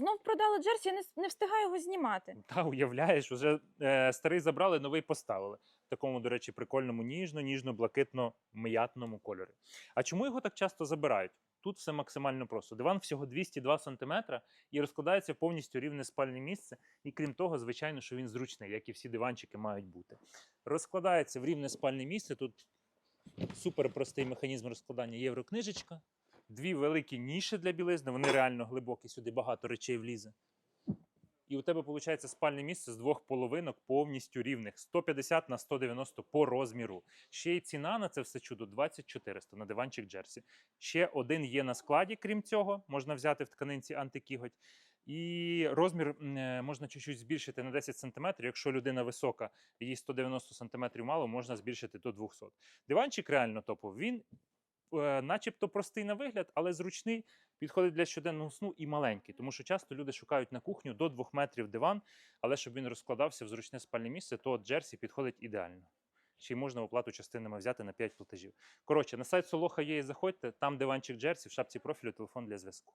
знов продали джерсі, я не, не встигаю його знімати. Та уявляєш, уже е, старий забрали, новий поставили. В такому, до речі, прикольному ніжно, ніжно-блакитно-м'ятному кольорі. А чому його так часто забирають? Тут все максимально просто. Диван всього 202 см і розкладається повністю рівне спальне місце. І крім того, звичайно, що він зручний, як і всі диванчики мають бути. Розкладається в рівне спальне місце. Тут супер простий механізм розкладання єврокнижечка. Дві великі ніші для білизни, вони реально глибокі, сюди багато речей влізе. І у тебе виходить спальне місце з двох половинок повністю рівних 150 на 190 по розміру. Ще й ціна на це все чудо 2400 на диванчик Джерсі. Ще один є на складі, крім цього, можна взяти в тканинці антикіготь. І розмір е, можна чуть-чуть збільшити на 10 см. Якщо людина висока, їй 190 см мало, можна збільшити до 200 Диванчик реально топовий. Він начебто простий на вигляд, але зручний, підходить для щоденного сну і маленький. Тому що часто люди шукають на кухню до 2 метрів диван, але щоб він розкладався в зручне спальне місце, то Джерсі підходить ідеально. Чи можна оплату частинами взяти на 5 платежів. Коротше, на сайт Солоха є і заходьте, там диванчик Джерсі, в шапці профілю телефон для зв'язку.